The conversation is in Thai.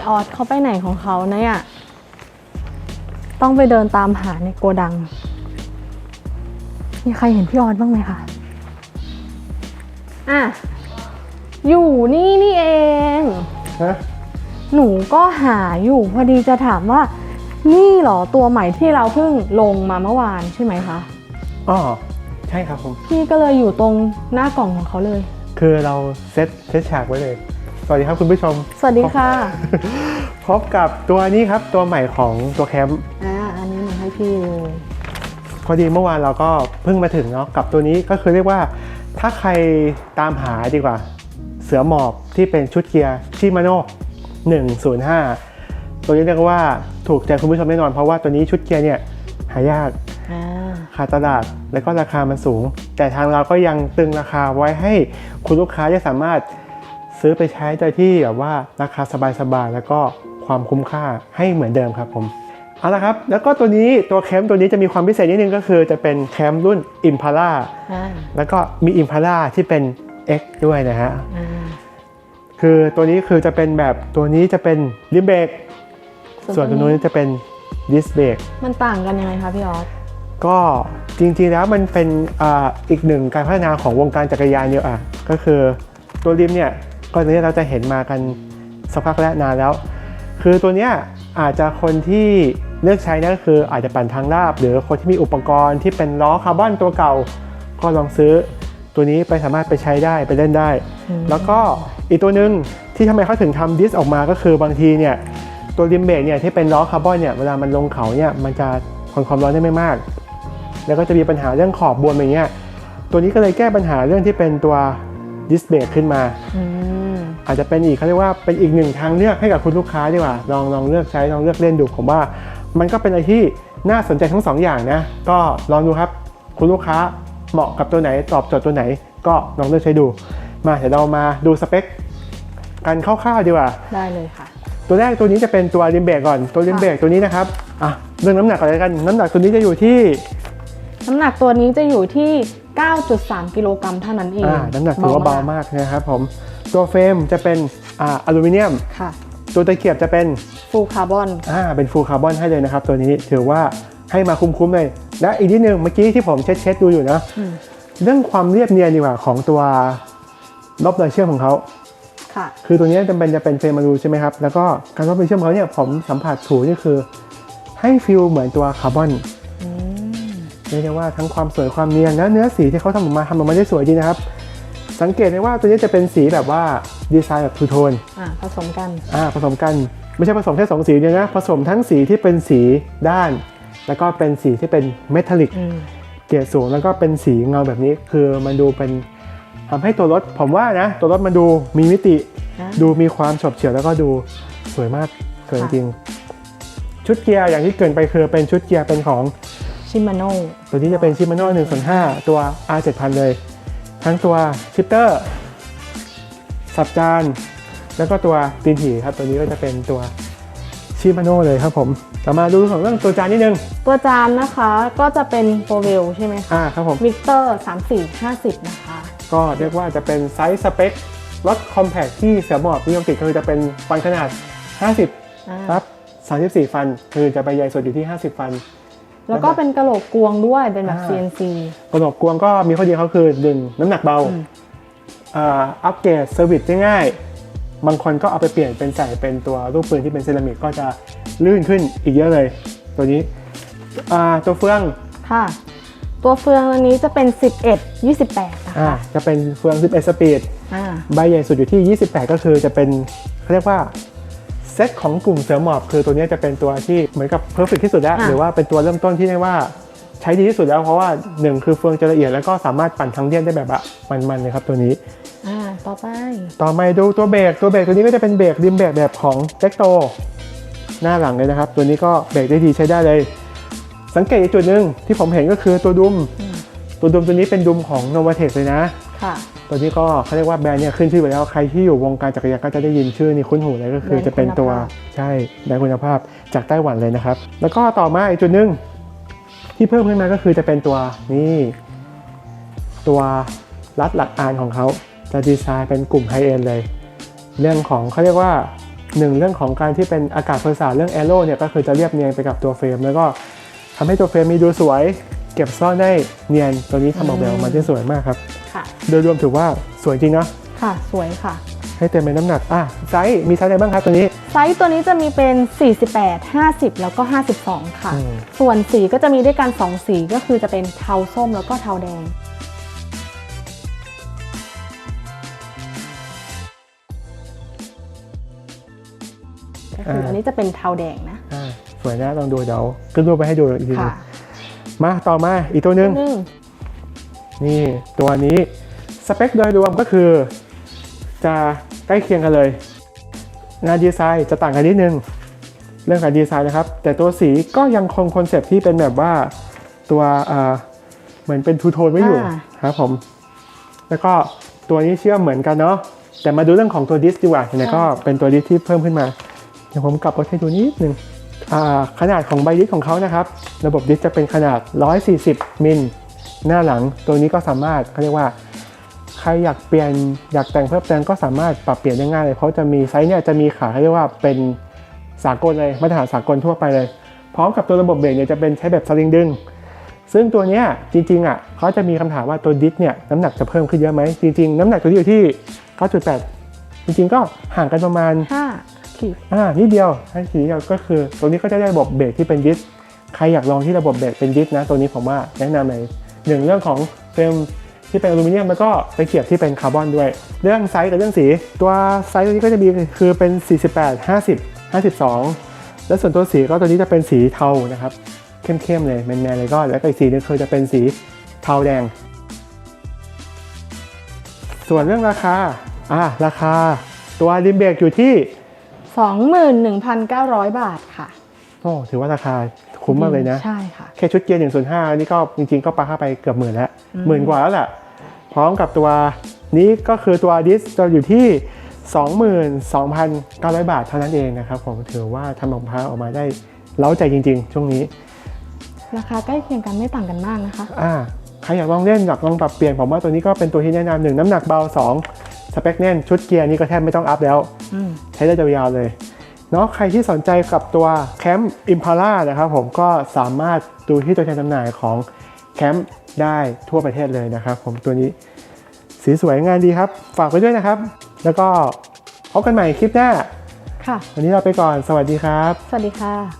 พี่ออสเขาไปไหนของเขาเนี่ยต้องไปเดินตามหาในโกดัง มีใครเห็นพี่ออสบ้างไหมคะ อะ อยู่นี่นี่เอง ฮะหนูก็หาอยู่พอดีจะถามว่า นี่เหรอตัวใหม่ที่เราเพิ่งลงมาเมื่อวานใช่ไหมคะ อ๋อใช่ครับผม พี่ก็เลยอยู่ตรงหน้ากล่องของเขาเลย คือเราเซตเซตฉากไว้เลยส วัสดีครับคุณผู้ชม สวัสดีค่ะ พบกับตัวนี้ครับตัวใหม่ของตัวแคมป์อ่าอันนี้หนูให้พี่เลยพอดีเมื่อวานเราก็เพิ่งมาถึงเนาะกับตัวนี้ก็คือเรียกว่า ถ้าใครตามหาดีกว่า เสือหมอบที่เป็นชุดเกียร์ชิมาโน่105 ตัวนี้เรียกว่าถูกใจคุณผู้ชมแน่นอนเพราะว่าตัวนี้ชุดเกียร์เนี่ยหายากอ่า ขาดตลาดและก็ราคามันสูง แต่ทางเราก็ยังตึงราคาไว้ให้คุณลูกค้าได้สามารถ ซื้อไปใช้โดยที่แบบว่าราคาสบายๆแล้วก็ความคุ้มค่าให้เหมือนเดิมครับผมเอาละครับ แล้วก็ตัวนี้ตัวแคมป์ตัวนี้จะมีความพิเศษนิดนึงก็คือจะเป็นแคมป์รุ่น Impala อ่าแล้วก็มี Impala ที่เป็น X ด้วยนะฮะอ่าคือตัวนี้คือจะเป็นแบบตัวนี้จะเป็นริมเบรกส่วนตัวนู้นจะเป็นดิสเบรกมันต่างกันยังไงคะพี่ออสก็จริงๆแล้วมันเป็นอาอีกหนึ่งการพัฒนาของวงการจักรยานเนี่ยอะก็คือตัวริมเนี่ย ก็ตัวนี้เราจะเห็นมากันสักพักแล้วนานแล้ว คือตัวเนี้ยอาจจะคนที่เลือกใช้นั่นก็คืออาจจะปั่นทางลาบ หรือคนที่มีอุปกรณ์ที่เป็นล้อคาร์บอนตัวเก่า ก็ลองซื้อ ตัวนี้ไปสามารถไปใช้ได้ไปเล่นได้ แล้วก็อีกตัวหนึ่งที่ทำไมเขาถึงทำดิสออกมาก็คือบางทีเนี่ยตัวริมเบรกเนี่ยที่เป็นล้อคาร์บอนเนี่ยเวลามันลงเขาเนี่ยมันจะทนความร้อนได้ไม่มาก แล้วก็จะมีปัญหาเรื่องขอบบวมอย่างเงี้ยตัวนี้ก็เลยแก้ปัญหาเรื่องที่เป็นตัว ดิสเบรกขึ้นมาอืมอาจจะเป็นอีกเขาเรียกว่าเป็นอีกหนึ่งทางเลือกให้กับคุณลูกค้าดีกว่าลองลองเลือกใช้ลองเลือกเล่นดูผมว่า มันก็เป็นอะไรที่น่าสนใจทั้งสองอย่างนะก็ลองดูครับคุณลูกค้าเหมาะกับตัวไหนตอบโจทย์ตัวไหน ก็ลองเลือกใช้ดู มาเดี๋ยวเรามาดูสเปคกันคร่าวๆดีกว่าได้เลยค่ะ ตัวแรกตัวนี้จะเป็นตัวริมเบรกก่อนตัวริมเบรกตัวนี้นะครับอะเรื่องน้ำหนักก่อนเลยกัน น้ำหนักตัวนี้จะอยู่ที่ น้ำหนักตัวนี้จะอยู่ที่ 9.3 กิโลกรัมเท่านั้นเองอ่าน้ำหนักถือว่าเบามากนะครับผม ตัวเฟรมจะเป็นอ่าอลูมิเนียม ค่ะ ตัวตะเกียบจะเป็นฟูลคาร์บอนอ่าเป็นฟูลคาร์บอนให้เลยนะครับ ตัวนี้ถือว่าให้มาคุ้มๆเลย และอีกนิดนึงเมื่อกี้ที่ผมเช็ดเช็ดๆดูอยู่นะอืมเรื่องความเรียบเนียนดีกว่าของตัวรอบรอยเชื่อมของเขาค่ะ คือตัวนี้จำเป็นจะเป็นเฟรมมารูใช่ไหมครับ แล้วก็การรอบรอยเชื่อมของเขาเนี่ยผมสัมผัสถูนี่คือ ให้ฟิลเหมือนตัวคาร์บอนอืม เรียกได้ว่าทั้งความสวยความเนียนและเนื้อสีที่เขาทำออกมาทำออกมาได้สวยดีนะครับ สังเกตได้ว่าตัวนี้จะเป็นสีแบบว่าดีไซน์แบบทูโทนอ่าผสมกัน อ่าผสมกันไม่ใช่ผสมแค่สองสีเดียวนะผสมทั้งสีที่เป็นสีด้าน แล้วก็เป็นสีที่เป็นเมทัลลิกอืม เกรดสูงแล้วก็เป็นสีเงาแบบนี้ คือมันดูเป็นทำให้ตัวรถ ผมว่านะ ตัวรถมันดูมีมิติ อ่าดูมีความฉบเฉี่ยวแล้วก็ดูสวยมากสวยจค่ะริงชุดเกียร์อย่างที่เกรินไปคือเป็นชุดเกียร์เป็นของ ชิมาโน่ตัวนี้จะเป็นชิมาโน่1ส่วน5ตัว R 7000เลย ทั้งตัวชิปเตอร์สับจาน แล้วก็ตัวตีนถี่ครับ ตัวนี้ก็จะเป็นตัวชิมาโน่เลยครับผม ต่อมาดูของเรื่องตัวจานนิดนึง ตัวจานนะคะก็จะเป็นโปรเวลใช่ไหมคะอ่าครับผมวิกเตอร์3450นะคะ ก็เรียกว่าจะเป็นไซส์สเปครถคอมแพคที่เสือหมอบนิยมติดคือจะเป็นฟันขนาด 50อ่าครับ34 ฟัน คือจะไปใหญ่สุดอยู่ที่ 50 ฟัน แล้วก็เป็นกระโหลกกวงด้วยเป็นแบบ อ่า CNC กระหนกกวงก็มีข้อดีเขาคือหนึ่งน้ำหนักเบาอืม อ่าอัปเกรดเซอร์วิสได้ง่าย บางคนก็เอาไปเปลี่ยนเป็นใส่เป็นตัวรูปปืนที่เป็นเซรามิกก็จะลื่นขึ้นอีกเยอะเลย ตัวนี้อ่าตัวเฟืองค่ะ ตัวเฟืองอันนี้จะเป็น 11 28นะอ่าคะจะเป็นเฟือง11สปีด อ่า ใบใหญ่สุดอยู่ที่ 28 ก็คือจะเป็นเขาเรียกว่า เซตของกลุ่มเสือหมอบคือตัวนี้จะเป็นตัวที่เหมือนกับเพอร์เฟกที่สุดแล้วอะหรือว่าเป็นตัวเริ่มต้นที่เรียกว่าใช้ดีที่สุดแล้วเพราะว่าหนึ่งคือเฟืองจะละเอียดแล้วก็สามารถปั่นทั้งเลี่ยนได้แบบอะมันๆเลยครับตัวนี้อ่าต่อไป ต่อมาดูตัวเบรกตัวเบรกตัวนี้ก็จะเป็นเบรกริมเบรกแบบของเจ็กโตหน้าหลังเลยนะครับ ตัวนี้ก็เบรกได้ดีใช้ได้เลย สังเกตอีกจุดหนึ่งที่ผมเห็นก็คือตัวดุมอืมตัวดุมตัวนี้เป็นดุมของ n o v a t e c เลยนะค่ะ ตัวนี้ก็เขาเรียกว่าแบรนด์เนี่ยขึ้นชื่อไปแล้วใครที่อยู่วงการจักรยานก็จะได้ยินชื่อนี้คุ้นหูเลยก็คือแบรนด์จะเป็นตัวคุณภาพใช่แบรนด์คุณภาพจากไต้หวันเลยนะครับ แล้วก็ต่อมาอีกจุดหนึ่งที่เพิ่มขึ้นมาก็คือจะเป็นตัวนี่ตัวรัดหลักอานของเขาจะดีไซน์เป็นกลุ่มไฮเอ็นเลย เรื่องของเขาเรียกว่าหนึ่งเรื่องของการที่เป็นอากาศประสาทเรื่องแอโร่เนี่ยก็คือจะเรียบเนียนไปกับตัวเฟรม แล้วก็ทำให้ตัวเฟรมมีดูสวย เก็บซ่อนได้เนียนตัวนี้ทำออกแบบออกมาได้สวยมากครับ ค่ะ โดยรวมถือว่าสวยจริงเนาะค่ะ สวยค่ะ ให้เต็มเป็นน้ำหนักอะไซส์มีไซส์อะไรบ้างครับตัวนี้ ไซส์ตัวนี้จะมีเป็น 48 50 แล้วก็ 52 ค่ะ อืม ส่วนสีก็จะมีด้วยกัน 2 สีก็คือจะเป็นเทาส้มแล้วก็เทาแดง ก็คืออันนี้จะเป็นเทาแดงนะ อ่าสวยนะลองดูเดี๋ยวขึ้นรูปไปให้ดูอีกทีหนึค่ะ ง มาต่อมาอีกตัวหนึ่งหนึ่งนี่ตัวนี้สเปคโดยรวมก็คือ จะใกล้เคียงกันเลย งานดีไซน์จะต่างกันนิดนึง เรื่องการดีไซน์นะครับ แต่ตัวสีก็ยังคงคอนเซปต์ที่เป็นแบบว่าตัวอ่าเหมือนเป็นทูโทนไว้อยู่อ่าครับผม แล้วก็ตัวนี้เชื่อมเหมือนกันเนาะแต่มาดูเรื่องของตัวดิสดีกว่าไหนๆก็เป็นตัวดิสที่เพิ่มขึ้นมาเดี๋ยวผมกลับรถให้ดูนิดนึงอ่า ขนาดของใบดิสของเขานะครับ ระบบดิสจะเป็นขนาด 140 มิลหน้าหลัง ตัวนี้ก็สามารถเขาเรียกว่า ใครอยากเปลี่ยนอยากแต่งเพิ่มเติมก็สามารถปรับเปลี่ยนได้ง่ายเลย เพราะจะมีไซส์เนี่ยจะมีขาเขาเรียกว่าเป็นสากลเลยมาตรฐานสากลทั่วไปเลย พร้อมกับตัวระบบเบรกเนี่ยจะเป็นใช้แบบสลิงดึง ซึ่งตัวเนี้ยจริงๆอะเขาจะมีคำถามว่าตัวดิสเนี่ยน้ำหนักจะเพิ่มขึ้นเยอะไหมจริง ๆ น้ำหนักตัวนี้อยู่ที่ 9.8 จริงๆ ก็ห่างกันประมาณ ขีดอ่านิดเดียวให้ทีเดียวก็คือ ตัวนี้ก็จะได้ระบบเบรกที่เป็นดิสใครอยากลองที่ระบบเบรกเป็นดิสนะตัวนี้ผมว่าแนะนำเลยหนึ่งเรื่องของเฟรมที่เป็นอลูมิเนียมแล้วก็ไปเขียบที่เป็นคาร์บอนด้วย เรื่องไซส์กับเรื่องสี ตัวไซส์ตัวนี้ก็จะมีคือเป็น 48 50 52 แล้วส่วนตัวสีก็ตัวนี้จะเป็นสีเทานะครับเข้มๆเลยแมนๆเลยก็แล้วก็อีกสีหนึงคือจะเป็นสีเทาแดง ส่วนเรื่องราคาอ่าราคาตัวริมเบรกอยู่ที่ 21,900 บาทค่ะโอ้ถือว่าราคาคุ้มมากเลยนะ ใช่ค่ะ แค่ชุดเกียร์105 นี่ก็จริงๆ ก็ปาเข้าไปเกือบหมื่นแล้วหมื่นกว่าแล้วแหละ พร้อมกับตัวนี้ก็คือตัวดิสจะอยู่ที่ 22,900 บาทเท่านั้นเองนะครับผมถือว่าทำรองเท้าออกมาได้เล้าใจจริง ๆ ช่วงนี้ ราคาใกล้เคียงกันไม่ต่างกันมากนะคะ อ่าใครอยากลองเล่นอยากลองปรับเปลี่ยนผมว่าตัวนี้ก็เป็นตัวที่แนะนำหนึ่งน้ำหนักเบา 2 สเปคแน่นชุดเกียร์นี่ก็แทบไม่ต้องอัพแล้วอืม ใช้ได้ยาวๆเลยเนาะใครที่สนใจกับตัวแคมป์อิมพาร่านะครับผมก็สามารถดูที่ตัวแทนจำหน่ายของแคมป์ได้ทั่วประเทศเลยนะครับ ผมตัวนี้สีสวยงานดีครับ ฝากไว้ด้วยนะครับ แล้วก็พบกันใหม่คลิปหน้าค่ะวันนี้เราไปก่อนสวัสดีครับ สวัสดีค่ะ